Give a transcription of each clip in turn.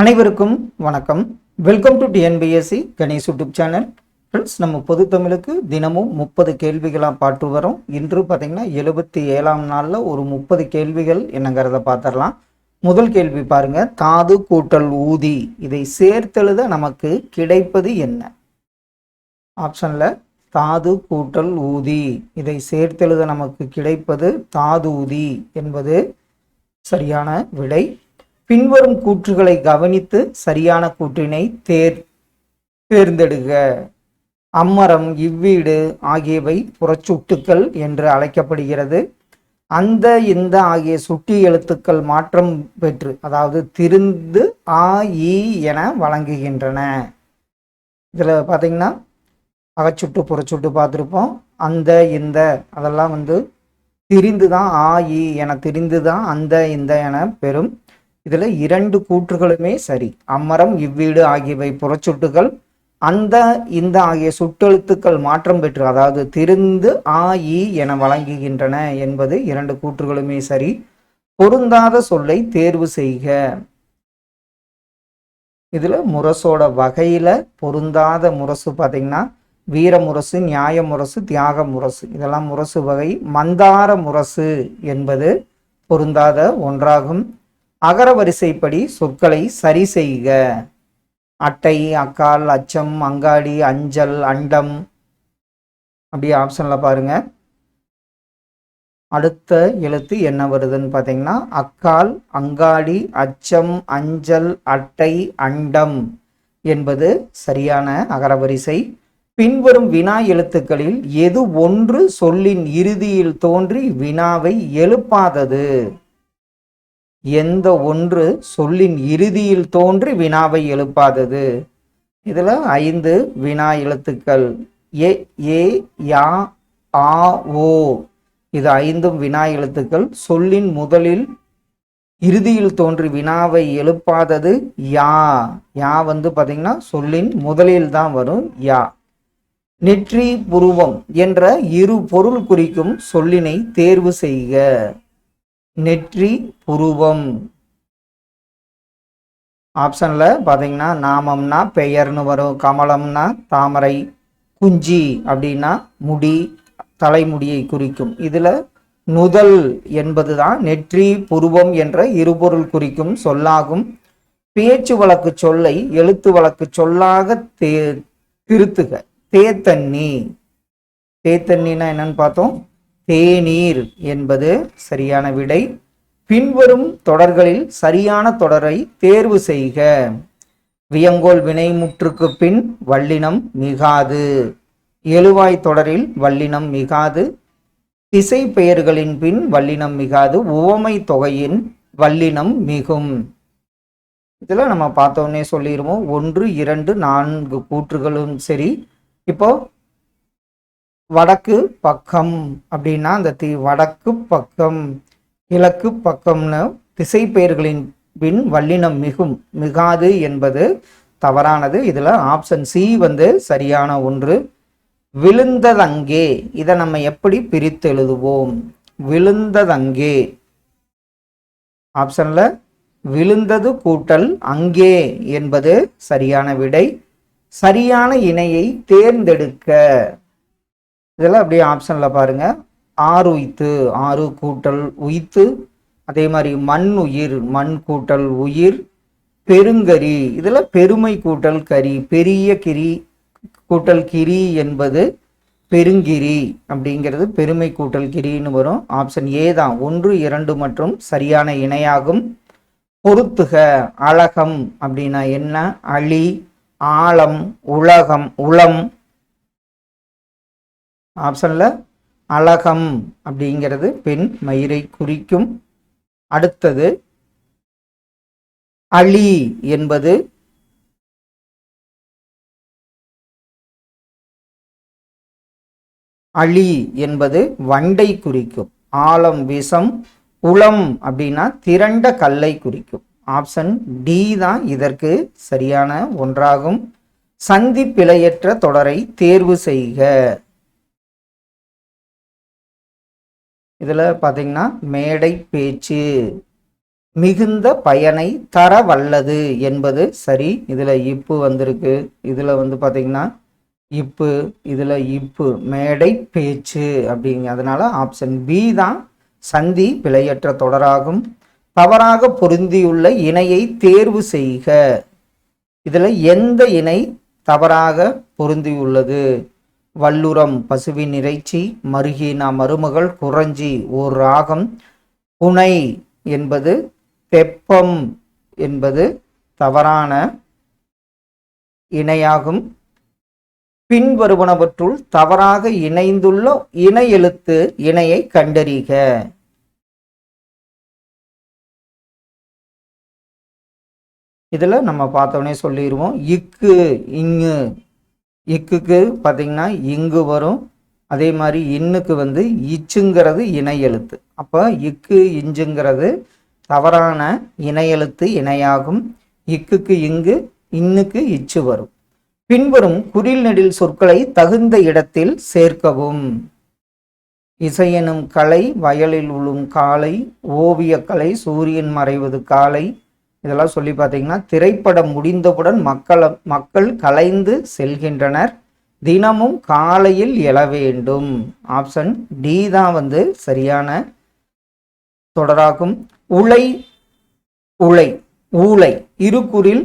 அனைவருக்கும் வணக்கம். Welcome to T N P S C Ganesh YouTube channel. Friends நம்ம பொது தமிழுக்கு தினமும் முப்பது கேள்விகளாக பாட்டு வரோம். இன்று பார்த்தீங்கன்னா எழுபத்தி ஏழாம் நாளில் ஒரு முப்பது கேள்விகள் என்னங்கிறத பார்த்துடலாம் முதல் கேள்வி பாருங்க. தாது கூட்டல் ஊதி. இதை சேர்த்தெழுத நமக்கு கிடைப்பது என்ன? ஆப்ஷனில் தாது கூட்டல் ஊதி. இதை சேர்த்தெழுத நமக்கு கிடைப்பது தாது ஊதி என்பது சரியான விடை. பின்வரும் கூற்றுகளை கவனித்து சரியான கூற்றினை தேர் தேர்ந்தெடுக. அம்மரம் இவ்வீடு ஆகியவை புறச்சுட்டுக்கள் என்று அழைக்கப்படுகிறது. அந்த இந்த ஆகிய சுட்டி எழுத்துக்கள் மாற்றம் பெற்று அதாவது திருந்து ஆ இ என வழங்குகின்றன. இதில் பார்த்தீங்கன்னா அகச்சுட்டு புறச்சுட்டு பார்த்துருப்போம். அந்த இந்த அதெல்லாம் வந்து திரிந்து தான் ஆ இ என திரிந்து தான் அந்த இந்த என பெறும். இதில் இரண்டு கூற்றுகளுமே சரி. அம்மரம் இவ்வீடு ஆகியவை புறச்சொட்டுகள். அந்த இந்த ஆகிய சுட்டெழுத்துக்கள் மாற்றம் பெற்று அதாவது திருந்து ஆ இ என வழங்குகின்றன என்பது இரண்டு கூற்றுகளுமே சரி. பொருந்தாத சொல்லை தேர்வு செய்க. இதில் முரசோட வகையில் பொருந்தாத முரசு பார்த்தீங்கன்னா வீர முரசு நியாய முரசு தியாக முரசு. இதெல்லாம் முரசு வகை. மந்தார முரசு என்பது பொருந்தாத ஒன்றாகும். அகர வரிசைப்படி சொற்களை சரி செய்க. அட்டை அக்கால் அச்சம் அங்காடி அஞ்சல் அண்டம். அப்படியே ஆப்ஷனில் பாருங்க. அடுத்த எழுத்து என்ன வருதுன்னு பார்த்தீங்கன்னா அக்கால் அங்காடி அச்சம் அஞ்சல் அட்டை அண்டம் என்பது சரியான அகரவரிசை பின்வரும் வினா எழுத்துக்களில் எது ஒன்று சொல்லின் இறுதியில் தோன்றி வினாவை எழுப்பாதது. எந்த ஒன்று சொல்லின் இறுதியில் தோன்றி வினாவை எழுப்பாதது. இதில் ஐந்து வினா எழுத்துக்கள். ஏ ஏ யா ஆ ஓ. இது ஐந்தும் வினா எழுத்துக்கள். சொல்லின் முதலில் இறுதியில் தோன்றி வினாவை எழுப்பாதது யா. யா வந்து பார்த்திங்கன்னா சொல்லின் முதலில் தான் வரும் யா. நெற்றி புருவம் என்ற இரு பொருள் குறிக்கும் சொல்லினை தேர்வு செய்க. நெற்றி புருவம். ஆப்ஷனில் பார்த்தீங்கன்னா நாமம்னா பெயர்னு வரும். கமலம்னா தாமரை குஞ்சி அப்படின்னா முடி தலைமுடியை குறிக்கும். இதில் நுதல் என்பது தான் நெற்றி புருவம் என்ற இருபொருள் குறிக்கும் சொல்லாகும். பேச்சு வழக்கு சொல்லை எழுத்து வழக்கு சொல்லாக தே திருத்துக. தேத்தண்ணி. தேத்தண்ணின்னா என்னன்னு பார்த்தோம்? தேநீர் என்பது சரியான விடை. பின்வரும் தொடர்களில் சரியான தொடரை தேர்வு செய்க. வியங்கோல் வினைமுற்றுக்கு பின் வல்லினம் மிகாது. எழுவாய் தொடரில் வல்லினம் மிகாது. திசை பெயர்களின் பின் வல்லினம் மிகாது. உவமை தொகையின் வல்லினம் மிகும். இதில் நம்ம பார்த்தோன்னே சொல்லிடுவோம் ஒன்று இரண்டு நான்கு கூற்றுகளும் சரி. இப்போ வடக்கு பக்கம் அப்படின்னா அந்த தி வடக்கு பக்கம் கிழக்கு பக்கம்னு திசை பெயர்களின் பின் வல்லினம் மிகும் மிகாது என்பது தவறானது. இதில் ஆப்ஷன் சி வந்து சரியான ஒன்று. விழுந்ததங்கே இதை நம்ம எப்படி பிரித்து எழுதுவோம்? விழுந்ததங்கே. ஆப்ஷன்ல விழுந்தது கூட்டல் அங்கே என்பது சரியான விடை. சரியான இணையை தேர்ந்தெடுக்க. இதெல்லாம் அப்படியே ஆப்ஷனில் பாருங்க. ஆறு உய்த்து ஆறு கூட்டல் உய்த்து அதே மாதிரி மண் உயிர் மண் கூட்டல் உயிர் பெருங்கரி இதில் பெருமை கூட்டல் கரி பெரிய கிரி கூட்டல் கிரி என்பது பெருங்கிரி அப்படிங்கிறது பெருமை கூட்டல் கிரின்னு வரும். ஆப்ஷன் ஏ தான். ஒன்று இரண்டு மற்றும் சரியான இணையாகும். பொருத்துக அழகம் அப்படின்னா என்ன? அழி ஆழம் உலகம் உளம் ஆப்ஷனில் அழகம் அப்படிங்கிறது பெண் மயிரை குறிக்கும். அடுத்தது அழி என்பது அழி என்பது வண்டை குறிக்கும். ஆழம் விஷம் உளம் அப்படின்னா திரண்ட கல்லை குறிக்கும். ஆப்ஷன் டி தான் இதற்கு சரியான ஒன்றாகும். சந்தி பிழையற்ற தொடரை தேர்வு செய்க. இதில் பார்த்திங்கன்னா மேடை பேச்சு. மிகுந்த பயனை தர வல்லது என்பது சரி. இதில் இப்பு வந்திருக்கு. இதில் வந்து பார்த்தீங்கன்னா இப்பு இதில் இப்பு மேடை பேச்சு அப்படிங்க. அதனால ஆப்ஷன் பி தான் சந்தி பிழையற்ற தொடராகும். தவறாக பொருந்தியுள்ள இணையை தேர்வு செய்க. இதில் எந்த இணை தவறாக பொருந்தியுள்ளது? வல்லுரம் பசுவின் இறைச்சி மருகினா மருமகள் குறஞ்சி ஓர் ராகம். புனை என்பது தெப்பம் என்பது தவறான இணையாகும். பின்வருவனவற்றுள் தவறாக இணைந்துள்ள இணை எழுத்து இணையை கண்டறிக. இதில் நம்ம பார்த்தோன்னே சொல்லிடுவோம். இக்கு இங்கு இக்குக்கு பார்த்தீங்கன்னா இங்கு வரும். அதே மாதிரி இன்னுக்கு வந்து இச்சுங்கிறது இணை எழுத்து அப்போ இக்கு இஞ்சுங்கிறது தவறான இணை எழுத்து இணையாகும். இக்குக்கு இங்கு இன்னுக்கு இச்சு வரும். பின்வரும் குறில் நெடில் சொற்களை தகுந்த இடத்தில் சேர்க்கவும். இசையெனும் கலை வயலில் உழும் காலை ஓவியக்கலை சூரியன் மறைவது காலை இதெல்லாம் சொல்லி பார்த்தீங்கன்னா திரைப்படம் முடிந்தவுடன் மக்கள் மக்கள் கலைந்து செல்கின்றனர். தினமும் காலையில் எழ வேண்டும். ஆப்ஷன் டி தான் வந்து சரியான தொடராகும். உலை உலை ஊலை. இருக்குறில்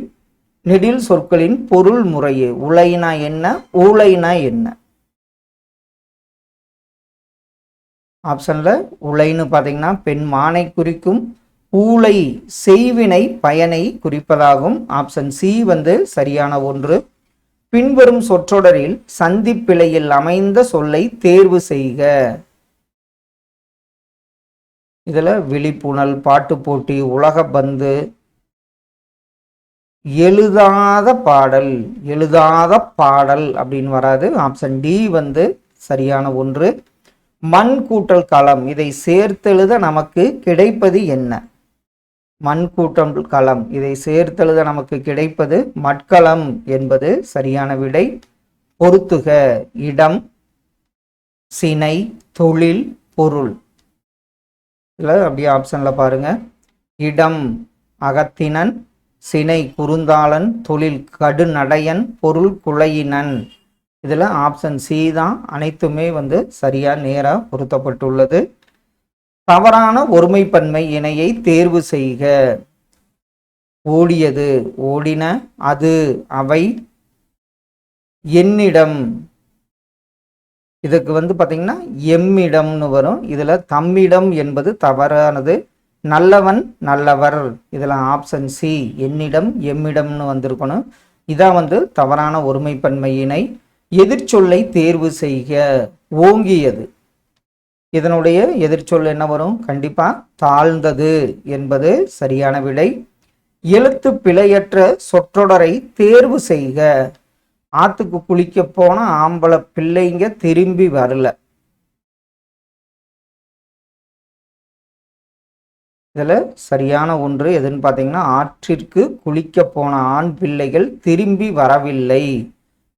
நெடில் சொற்களின் பொருள் முறையே. உலைனா என்ன? ஊலைனா என்ன? ஆப்ஷன்ல உலைன்னு பார்த்தீங்கன்னா பெண் மானை குறிக்கும் பூளை செய்வினை பயனை குறிப்பதாகும். ஆப்ஷன் சி வந்து சரியான ஒன்று. பின்வரும் சொற்றொடரில் சந்திப்பிழையில் அமைந்த சொல்லை தேர்வு செய்க. இதில் விழிப்புணல் பாட்டு போட்டி உலக பந்து எழுதாத பாடல் எழுதாத பாடல் அப்படின்னு வராது. ஆப்ஷன் டி வந்து சரியான ஒன்று. மண் கூட்டல் களம் இதை சேர்த்தெழுத நமக்கு கிடைப்பது என்ன? மண் கூட்டம் களம். இதை சேர்த்தெழுத நமக்கு கிடைப்பது மட்களம் என்பது சரியான விடை. பொருத்துக. இடம் சினை தொழில் பொருள். இதில் அப்படியே ஆப்ஷனில் பாருங்க. இடம் அகத்தினன். சினை குறுந்தாளன். தொழில் கடுநடையன். பொருள் குழையினன். இதில் ஆப்ஷன் சி தான். அனைத்துமே வந்து சரியாக நேராக பொருத்தப்பட்டுள்ளது. தவறான ஒருமைப்பன்மை இணையை தேர்வு செய்க. ஓடியது. ஓடின அது அவை என்னிடம். இதுக்கு வந்து பார்த்தீங்கன்னா எம்மிடம்னு வரும். இதில் தம்மிடம் என்பது தவறானது. நல்லவன் நல்லவர். இதில் ஆப்ஷன் சி என்னிடம் எம்மிடம்னு வந்திருக்கணும். இதான் வந்து தவறான ஒருமைப்பன்மையினை எதிர்ச்சொல்லை தேர்வு செய்க. ஓங்கியது. இதனுடைய எதிர்ச்சொல் என்ன வரும்? கண்டிப்பா தாழ்ந்தது என்பது சரியான விடை. எழுத்து பிழையற்ற சொற்றொடரை தேர்வு செய்க. ஆத்துக்கு குளிக்க போன ஆம்பளை பிள்ளைங்க திரும்பி வரல. இதில் சரியான ஒன்று எதுன்னு பார்த்தீங்கன்னா ஆற்றிற்கு குளிக்க போன ஆண் பிள்ளைகள் திரும்பி வரவில்லை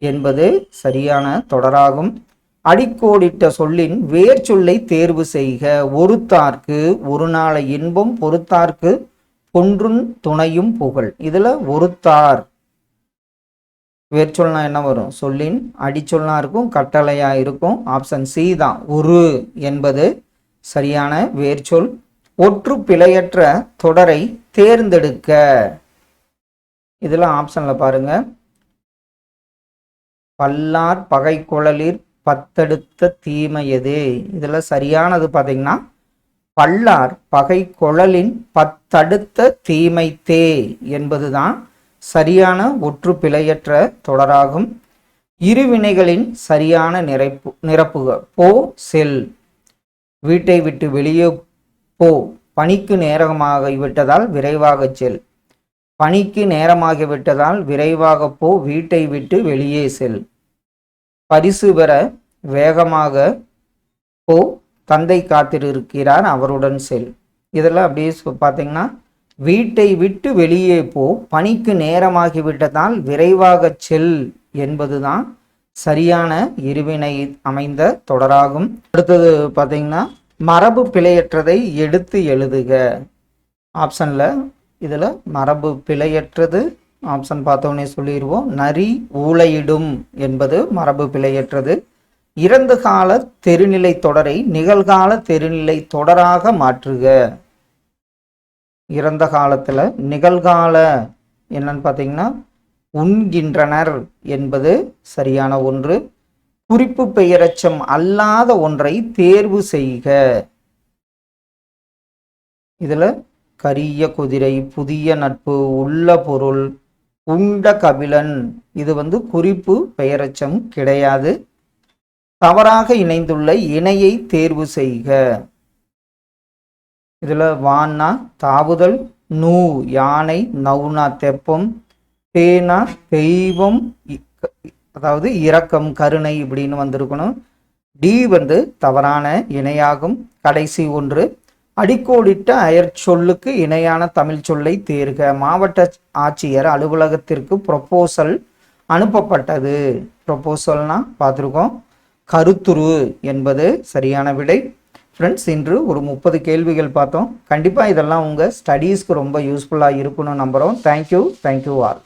என்பது சரியான தொடராகும். அடிக்கோடிட்ட சொல்லின் வேர் சொல்லை தேர்வு செய்க. ஒருத்தார்க்கு ஒரு நாளை இன்பம் பொறுத்தார்க்கு பொன்றும் துணையும் புகழ். இதுல ஒருத்தார். வேர்ச்சொல்னா என்ன வரும்? சொல்லின் அடிச்சொல்லா இருக்கும் கட்டளையா இருக்கும். ஆப்ஷன் சி தான். ஒரு என்பது சரியான வேர்ச்சொல் ஒற்று பிழையற்ற தொடரை தேர்ந்தெடுக்க. இதில் ஆப்ஷன்ல பாருங்க. பல்லார் பகை குழலிர் பத்தெடுத்த தீமையது இதில் சரியானது பார்த்தீங்கன்னா பல்லார் பகை குழலின் பத்தடுத்த தீமை தே என்பதுதான் சரியான ஒற்று பிழையற்ற தொடராகும். இருவினைகளின் சரியான நிரப்பு நிரப்புக போ செல். வீட்டை விட்டு வெளியே போ. பணிக்கு நேரமாகிவிட்டதால் விரைவாக செல். பணிக்கு நேரமாகிவிட்டதால் விரைவாக போ. வீட்டை விட்டு வெளியே செல். பரிசு பெற வேகமாக போ தந்தை காத்திருக்கிறார் அவருடன் செல். இதெல்லாம் அப்படியே பார்த்தீங்கன்னா வீட்டை விட்டு வெளியே போ பணிக்கு நேரமாகிவிட்டதால் விரைவாக செல் என்பதுதான் சரியான இருவினை அமைந்த தொடராகும். அடுத்தது பார்த்தீங்கன்னா மரபு பிழையற்றதை எடுத்து எழுதுக. ஆப்ஷனில் இதில் மரபு பிழையற்றது ஆப்ஷன் பார்த்தோன்னே சொல்லிடுவோம் நரி ஊளையிடும் என்பது மரபு பிழையற்றது. இறந்த கால தெருநிலை தொடரை நிகழ்கால தெருநிலை தொடராக மாற்றுக. இறந்த காலத்தில் நிகழ்கால என்னன்னு பார்த்தீங்கன்னா உண்கின்றனர் என்பது சரியான ஒன்று. குறிப்பு பெயரச்சம் அல்லாத ஒன்றை தேர்வு செய்க. இதில் கரிய குதிரை புதிய நட்பு உள்ள பொருள் உண்ட கபிலன். இது வந்து குறிப்பு பெயரச்சம் கிடையாது. தவறாக இணைந்துள்ள இணையை தேர்வு செய்க. இதில் வான்னா தாவுதல் நூ யானை நவுனா தெப்பம் தேனா தெய்வம் அதாவது இரக்கம் கருணை இப்படின்னு வந்திருக்கணும். டி வந்து தவறான இணையாகும். கடைசி ஒன்று அடிக்கோடிட்ட அயற்சொல்லுக்கு இணையான தமிழ் சொல்லை தேர்க. மாவட்ட ஆட்சியர் அலுவலகத்திற்கு ப்ரொப்போசல் அனுப்பப்பட்டது. ப்ரொப்போசல்னா பார்த்துருக்கோம். கருத்துரு என்பது சரியான விடை. ஃப்ரெண்ட்ஸ் இன்று ஒரு முப்பது கேள்விகள் பார்த்தோம். கண்டிப்பாக இதெல்லாம் உங்கள் ஸ்டடீஸ்க்கு ரொம்ப யூஸ்ஃபுல்லாக இருக்கணும்னு நம்புகிறோம் தேங்க்யூ தேங்க்யூ ஆல்